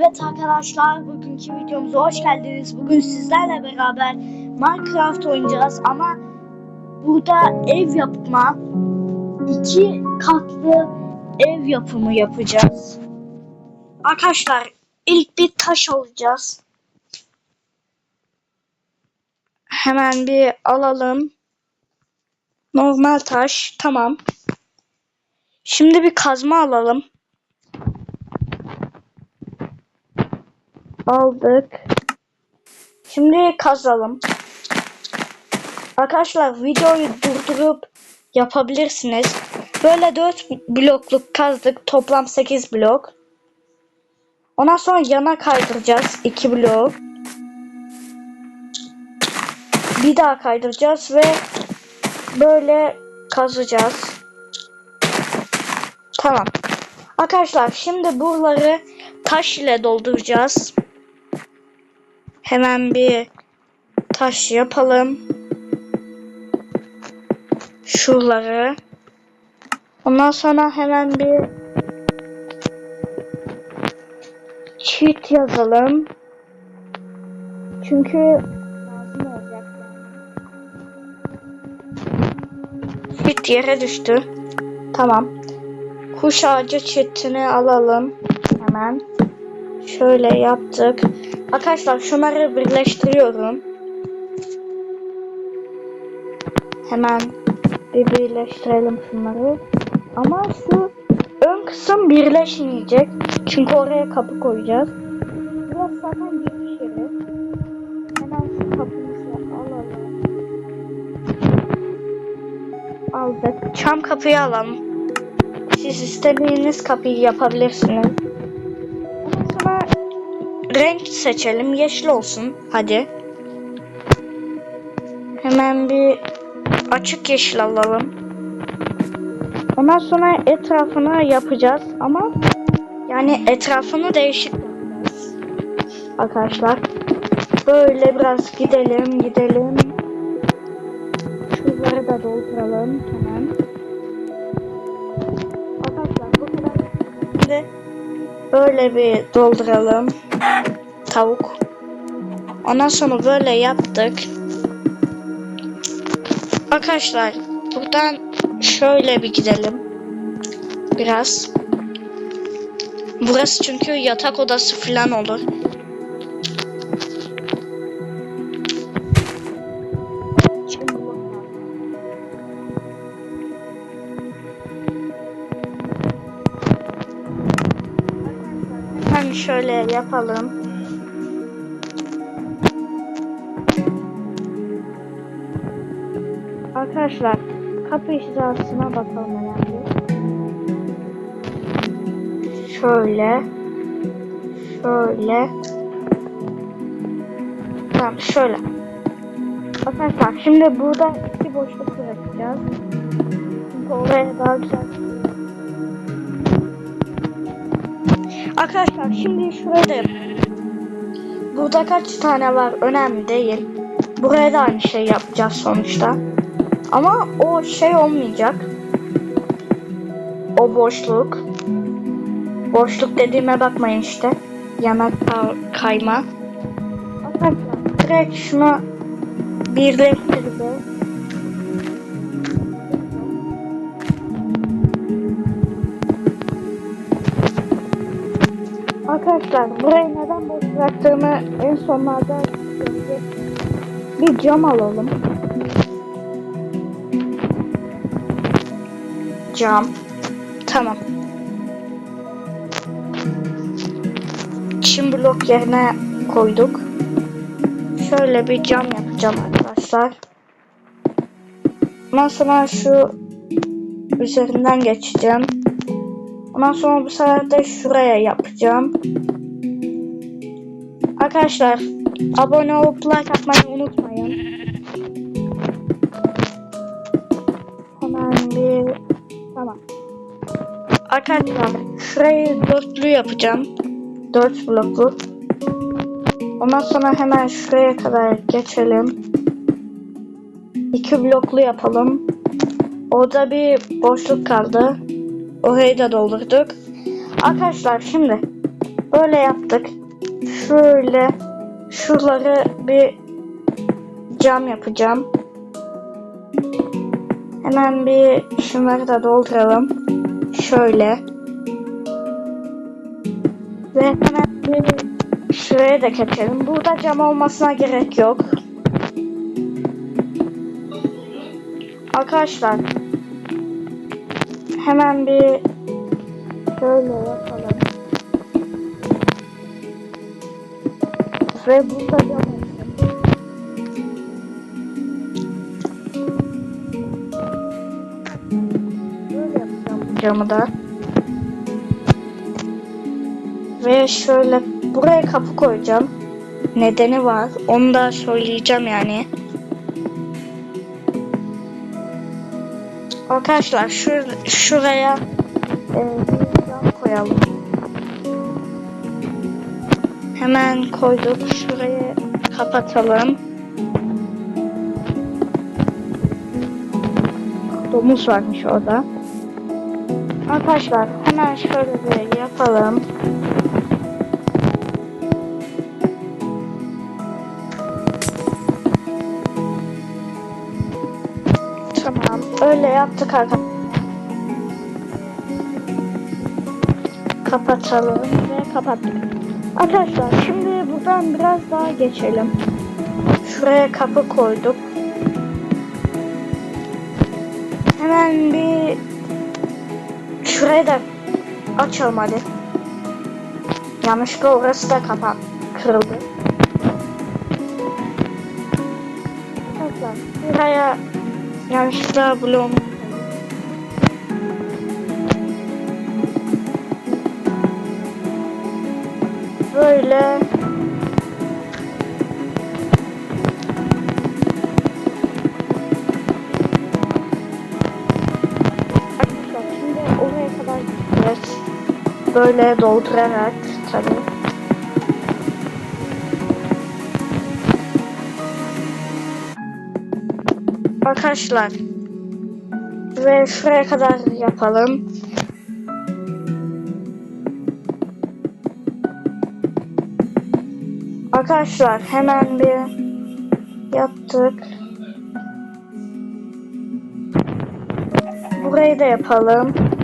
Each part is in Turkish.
Evet arkadaşlar bugünkü videomuza hoş geldiniz. Bugün sizlerle beraber Minecraft oynayacağız ama burada ev yapma, iki katlı ev yapımı yapacağız. Arkadaşlar ilk bir taş alacağız. Hemen bir alalım. Normal taş tamam. Şimdi bir kazma alalım. Aldık. Şimdi kazalım. Arkadaşlar videoyu durdurup yapabilirsiniz. Böyle 4 blokluk kazdık. Toplam 8 blok. Ondan sonra yana kaydıracağız 2 blok. Bir daha kaydıracağız ve böyle kazacağız. Tamam. Arkadaşlar şimdi buraları taş ile dolduracağız. Hemen bir taş yapalım. Şuraları. Ondan sonra hemen bir cheat yazalım. Çünkü lazım. Cheat yere düştü. Tamam. Kuş ağacı çitini alalım. Hemen. Şöyle yaptık. Arkadaşlar şunları birleştiriyorum. Hemen bir birleştirelim şunları. Ama şu ön kısım birleşmeyecek. Çünkü oraya kapı koyacağız. Burası zaten giriş yeri. Hemen şu kapımızı alalım. Aldık. Çam kapıyı alalım. Siz istediğiniz kapıyı yapabilirsiniz. Renk seçelim. Yeşil olsun. Hadi. Hemen bir açık yeşil alalım. Ondan sonra etrafını yapacağız ama yani etrafını değişik. Arkadaşlar böyle biraz gidelim gidelim. Şuraları da dolduralım hemen. Arkadaşlar bu kadar. Şimdi böyle bir dolduralım. Tavuk. Ondan sonra böyle yaptık. Arkadaşlar buradan şöyle bir gidelim. Biraz. Burası çünkü yatak odası falan olur. Hemen şöyle yapalım. Arkadaşlar kapı hizasına bakalım bir. Şöyle. Şöyle. Tamam şöyle. Arkadaşlar şimdi burada iki boşluk bırakacağız. Çünkü oraya daha güzel Arkadaşlar şimdi şuraya da. Burada kaç tane var önemli değil. Buraya da aynı şey yapacağız sonuçta. Ama o şey olmayacak. O boşluk. Boşluk dediğime bakmayın işte. Yanak kayma. Direkt şunu birleştirdi. Arkadaşlar burayı neden boş bıraktığımı en sonlarda. Bir cam alalım. Cam. Tamam. Çim blok yerine koyduk. Şöyle bir cam yapacağım arkadaşlar. Ondan sonra şu üzerinden geçeceğim. Ondan sonra bu sefer de şuraya yapacağım. Arkadaşlar abone olup like atmayı unutmayın. Hemen bir. Arkadaşlar şurayı dörtlü yapacağım. Dört bloklu. Ondan sonra hemen şuraya kadar geçelim. İki bloklu yapalım. Orada bir boşluk kaldı. Orayı da doldurduk. Arkadaşlar şimdi Böyle yaptık. Şöyle şuraları bir cam yapacağım. Hemen bir şunları da dolduralım. Şöyle. Ve hemen şuraya da geçelim. Burada cam olmasına gerek yok. Arkadaşlar hemen bir şöyle yapalım. Ve burada cam camı da. Ve şöyle buraya kapı koyacağım. Nedeni var. Onu da söyleyeceğim yani. Arkadaşlar şur şuraya e, koyalım. Hemen koyduk. Şurayı kapatalım. Domuz varmış orada. Arkadaşlar hemen şöyle bir yapalım. Tamam. Öyle yaptık arkadaşlar. Kapatalım ve kapattık. Arkadaşlar şimdi buradan biraz daha geçelim. Şuraya kapı koyduk. Hemen bir şurayı da açalım hadi. Yanlışlıkla orası da kapan kırıldı. Arkadaşlar şuraya yanlışlıkla bloğumu böyle Böyle doldurarak tabii. Arkadaşlar ve şuraya kadar yapalım. Arkadaşlar hemen bir yaptık. Burayı da yapalım.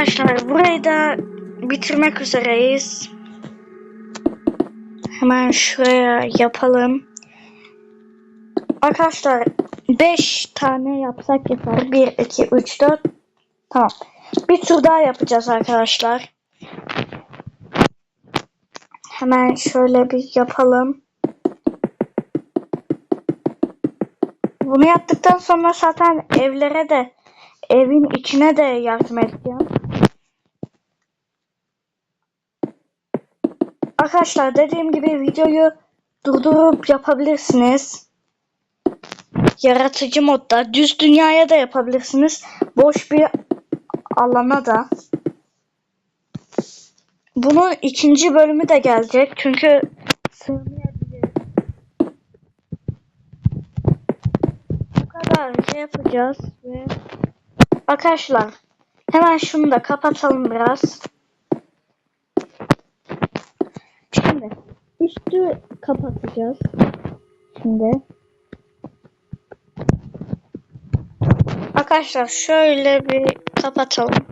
Arkadaşlar burayı da bitirmek üzereyiz. Hemen şuraya yapalım. Arkadaşlar 5 tane yapsak yeter. 1, 2, 3, 4. Tamam. Bir tur daha yapacağız arkadaşlar. Hemen şöyle bir yapalım. Bunu yaptıktan sonra zaten evlere de evin içine de yardım edeceğim. Arkadaşlar dediğim gibi videoyu durdurup yapabilirsiniz. Yaratıcı modda düz dünyaya da yapabilirsiniz. Boş bir alana da. Bunun ikinci bölümü de gelecek çünkü. Bu kadar şey yapacağız ve arkadaşlar hemen şunu da kapatalım biraz. Şimdi üstü kapatacağız. Şimdi Arkadaşlar şöyle bir kapatalım.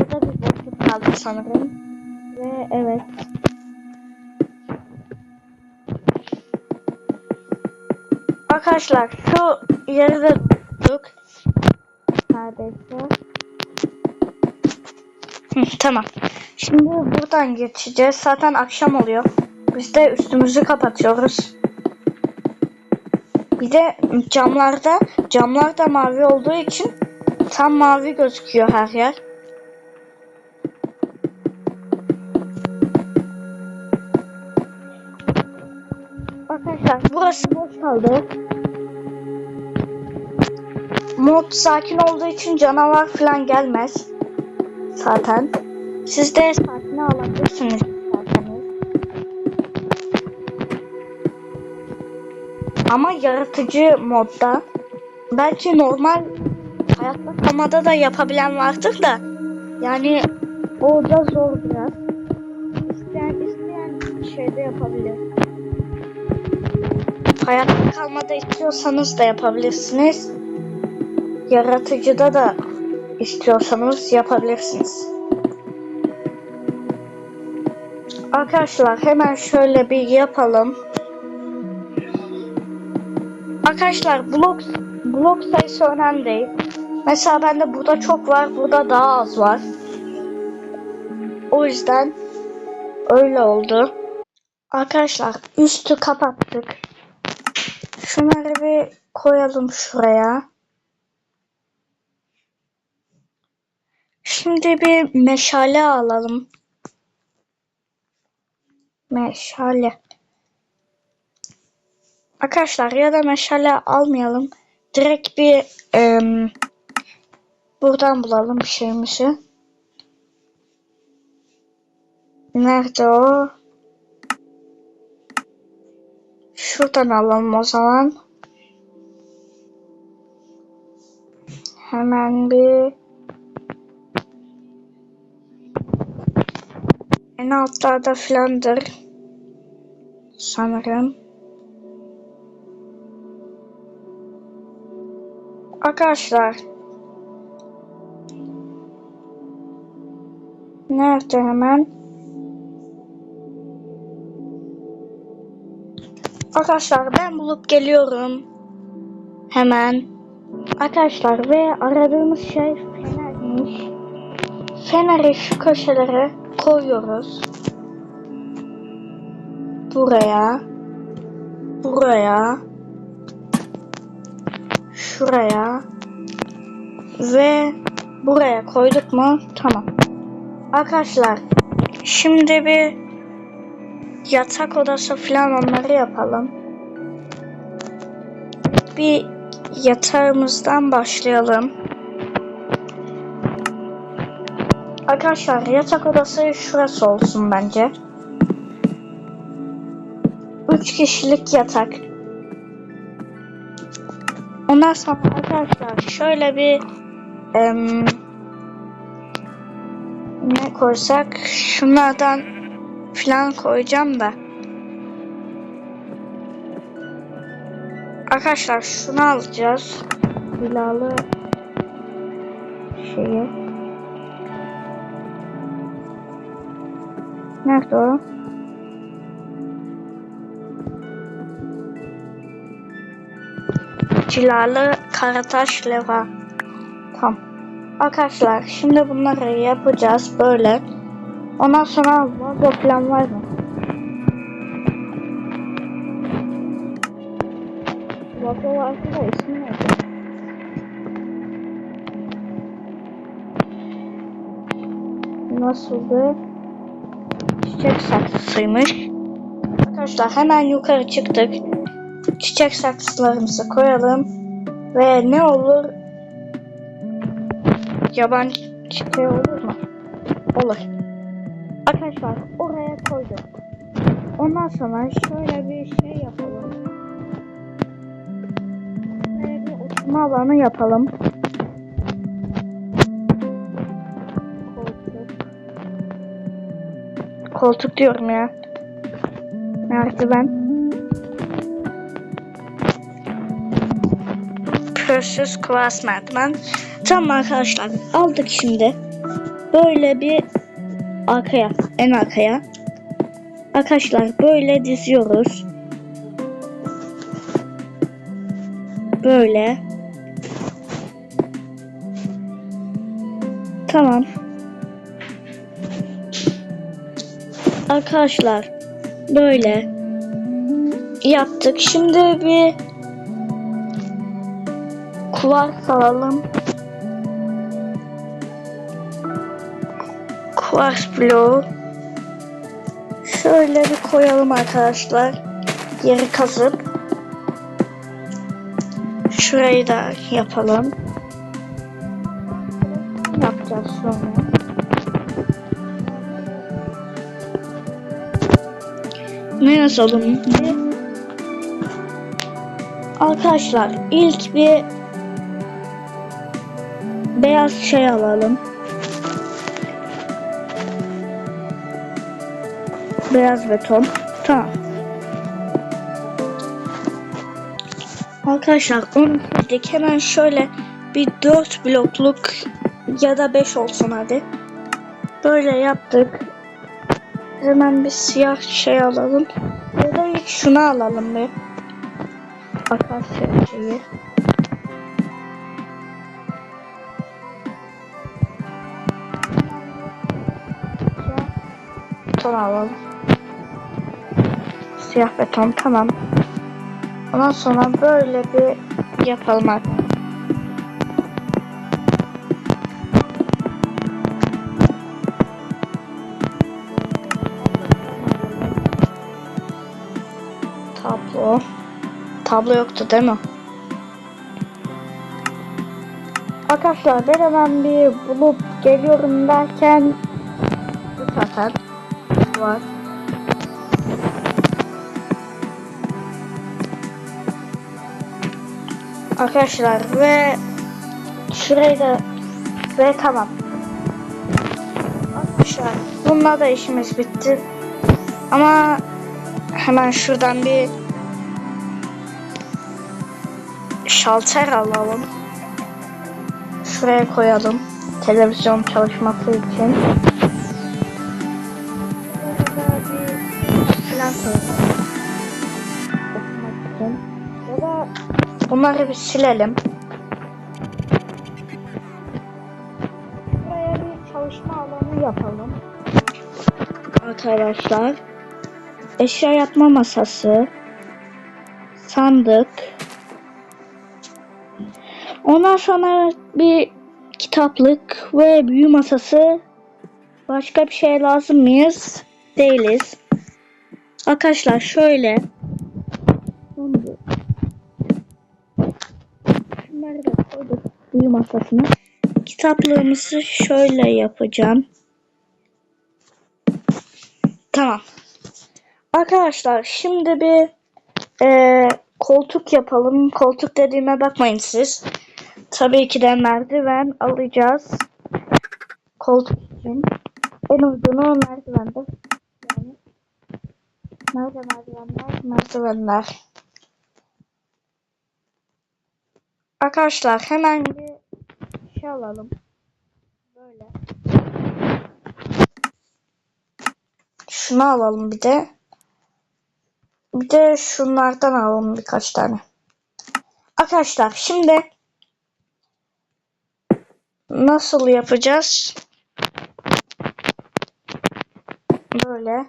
Burada bir boşluk kaldı sanırım. Ve evet. Arkadaşlar şu yeri de tuttuk. Neredeyse. Hı, tamam. Şimdi buradan geçeceğiz. Zaten akşam oluyor. Biz de üstümüzü kapatıyoruz. Bir de camlarda camlar da mavi olduğu için tam mavi gözüküyor her yer. Arkadaşlar burası boş kaldı. Mod sakin olduğu için canavar falan gelmez. Zaten. Siz de sakine alabilirsiniz. Ama yaratıcı modda. Belki normal hayatta kalmada da yapabilen vardır da Yani o da zor biraz. İsteyen isteyen şeyde yapabilir. Hayatta kalmada istiyorsanız da yapabilirsiniz. Yaratıcıda da istiyorsanız yapabilirsiniz. Arkadaşlar hemen şöyle bir yapalım. Arkadaşlar blok blok sayısı önemli değil. Mesela bende burada çok var, burada daha az var. O yüzden öyle oldu. Arkadaşlar üstü kapattık. Şunları bir koyalım şuraya. Şimdi bir meşale alalım. Meşale. Arkadaşlar ya da meşale almayalım. Direkt bir em, buradan bulalım bir şeyimizi. Nerede o? Şuradan alalım o zaman. Hemen bir en altlarda filandır. Sanırım. Arkadaşlar. Nerede hemen? Arkadaşlar ben bulup geliyorum. Hemen. Arkadaşlar ve aradığımız şey fenermiş. Feneri şu köşelere koyuyoruz. Buraya. Buraya. Şuraya. Ve buraya koyduk mu? Tamam. Arkadaşlar şimdi bir yatak odası falan onları yapalım. Bir yatağımızdan başlayalım. Arkadaşlar yatak odası şurası olsun bence. 3 kişilik yatak. Ondan sonra arkadaşlar şöyle bir em, ne koysak şunlardan falan koyacağım da. Arkadaşlar şunu alacağız. Hilalı şeyi. Nerede o? Cilalı karataş leva. Tamam. Arkadaşlar şimdi bunları yapacağız böyle. Ondan sonra vazo falan var mı? Vazo varsa da ismi neydi? Nasıldı? Çiçek saksısıymış. Arkadaşlar hemen yukarı çıktık. Çiçek saksılarımızı koyalım. Ve ne olur? Yabancı çiçeği olur mu? Olur. Arkadaşlar oraya koyduk. Ondan sonra şöyle bir şey yapalım. Şöyle bir oturma alanı yapalım. Koltuk diyorum ya. Merdiven. Pürsüz kuvas merdiven. Tamam arkadaşlar aldık şimdi. Böyle bir arkaya, en arkaya. Arkadaşlar böyle diziyoruz. Böyle. Tamam. Arkadaşlar böyle yaptık. Şimdi bir kuvars alalım. Kuvars bloğu. Şöyle bir koyalım arkadaşlar. Yeri kazıp. Şurayı da yapalım. Yapacağız sonra. Kazmaya nasıl? Arkadaşlar ilk bir beyaz şey alalım. Beyaz beton. Tamam. Arkadaşlar onun üstündeki hemen şöyle bir 4 blokluk ya da 5 olsun hadi. Böyle yaptık. Hemen bir siyah şey alalım. Ya da ilk şunu alalım bir. Akasya şeyi. Beton alalım. Siyah beton tamam. Ondan sonra böyle bir yapalım artık. Tablo yoktu değil mi? Arkadaşlar ben hemen bir bulup geliyorum derken bu sefer var. Arkadaşlar ve şurayı da ve tamam. Arkadaşlar bununla da işimiz bitti. Ama hemen şuradan bir şalter alalım. Şuraya koyalım. Televizyon çalışması için. Bunları bir silelim. Buraya bir çalışma alanı yapalım. Arkadaşlar. Eşya yapma masası. Sandık. Ondan sonra bir kitaplık ve büyü masası. Başka bir şey lazım mıyız? Değiliz. Arkadaşlar şöyle. Şunları da koyduk büyü masasına. Kitaplığımızı şöyle yapacağım. Tamam. Arkadaşlar şimdi bir e, koltuk yapalım. Koltuk dediğime bakmayın siz. Tabii ki de merdiven alacağız. Koltuk için. En uygunu merdivende. Yani. Nerede merdivenler? Merdivenler. Arkadaşlar hemen bir şey alalım. Böyle. Şunu alalım bir de. Bir de şunlardan alalım birkaç tane. Arkadaşlar şimdi nasıl yapacağız? Böyle.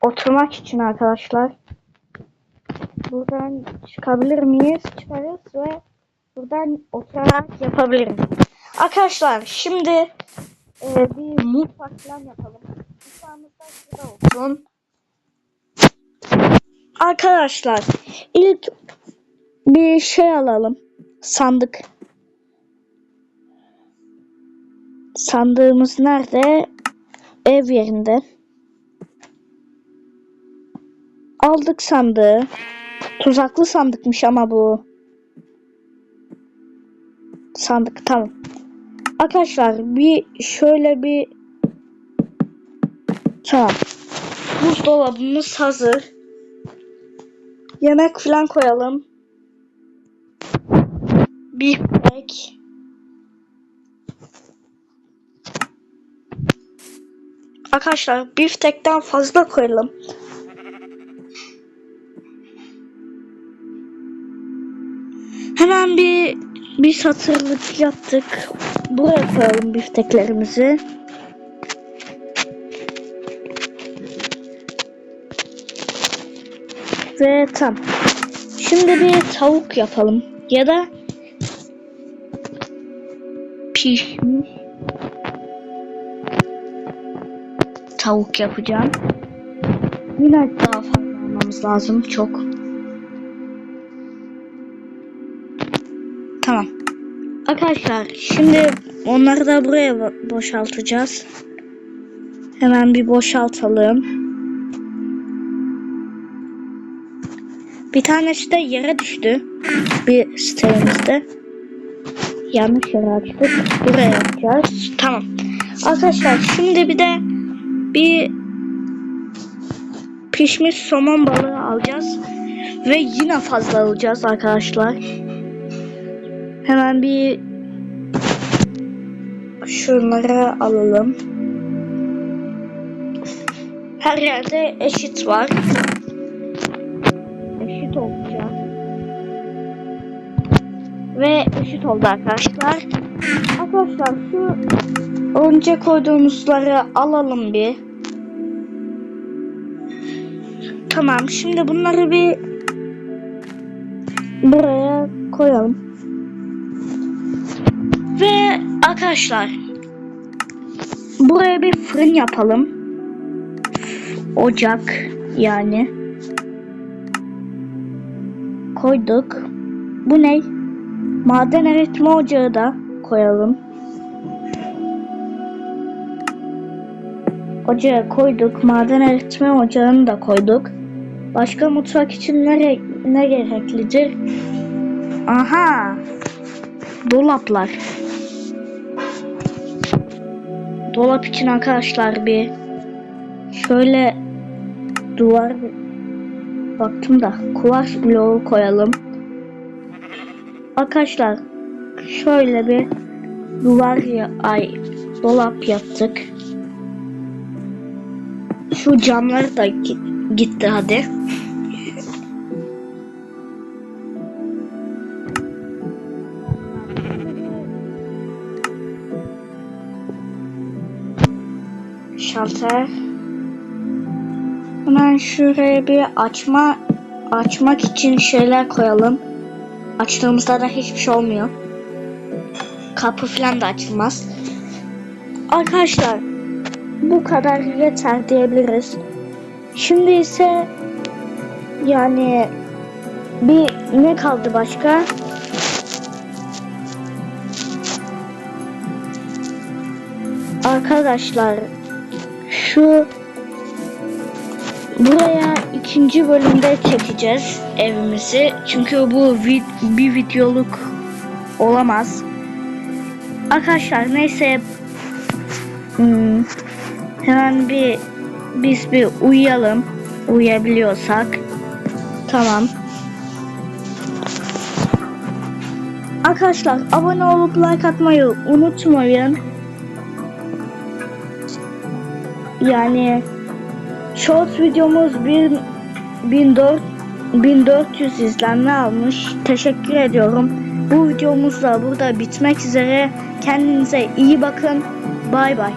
Oturmak için arkadaşlar. Buradan çıkabilir miyiz? Çıkarız ve buradan oturarak yapabiliriz. Arkadaşlar şimdi e, bir mutfak falan yapalım. Mutfağımız da şurada olsun. Arkadaşlar ilk bir şey alalım. Sandık. Sandığımız nerede? Ev yerinde. Aldık sandığı. Tuzaklı sandıkmış ama bu. Sandık tamam. Arkadaşlar bir şöyle bir tamam. Buzdolabımız hazır. Yemek falan koyalım. Bir biftek. Arkadaşlar biftekten fazla koyalım. Hemen bir bir satırlık yaptık. Buraya koyalım bifteklerimizi. Ve tam. Şimdi bir tavuk yapalım. Ya da pişmiş tavuk yapacağım. Yine daha fazla almamız lazım. Çok. Tamam. Arkadaşlar şimdi onları da buraya bo- boşaltacağız. Hemen bir boşaltalım. Bir tanesi de yere düştü. Bir sitemizde. yanlış yere açtık. Buraya yapacağız. Tamam. Arkadaşlar şimdi bir de bir pişmiş somon balığı alacağız. Ve yine fazla alacağız arkadaşlar. Hemen bir şunları alalım. Her yerde eşit var. Ve eşit oldu arkadaşlar. Arkadaşlar şu önce koyduğumuzları alalım bir. Tamam şimdi bunları bir buraya koyalım. Ve arkadaşlar buraya bir fırın yapalım. Ocak yani. Koyduk. Bu ne? Maden eritme ocağı da koyalım. Ocağa koyduk. Maden eritme ocağını da koyduk. Başka mutfak için ne, ne gereklidir? Aha! Dolaplar. Dolap için arkadaşlar bir şöyle duvar baktım da kuvars bloğu koyalım. Arkadaşlar şöyle bir duvar ya ay dolap yaptık. Şu camları da gi- gitti hadi. Şalter. Hemen şuraya bir açma açmak için şeyler koyalım. Açtığımızda da hiçbir şey olmuyor. Kapı falan da açılmaz. Arkadaşlar bu kadar yeter diyebiliriz. Şimdi ise yani bir ne kaldı başka? Arkadaşlar şu buraya ikinci bölümde çekeceğiz evimizi. Çünkü bu vid bir videoluk olamaz. Arkadaşlar neyse hmm, hemen bir biz bir uyuyalım. Uyuyabiliyorsak. Tamam. Arkadaşlar abone olup like atmayı unutmayın. Yani short videomuz 1 1400 1400 izlenme almış. Teşekkür ediyorum. Bu videomuz da burada bitmek üzere. Kendinize iyi bakın. Bay bay.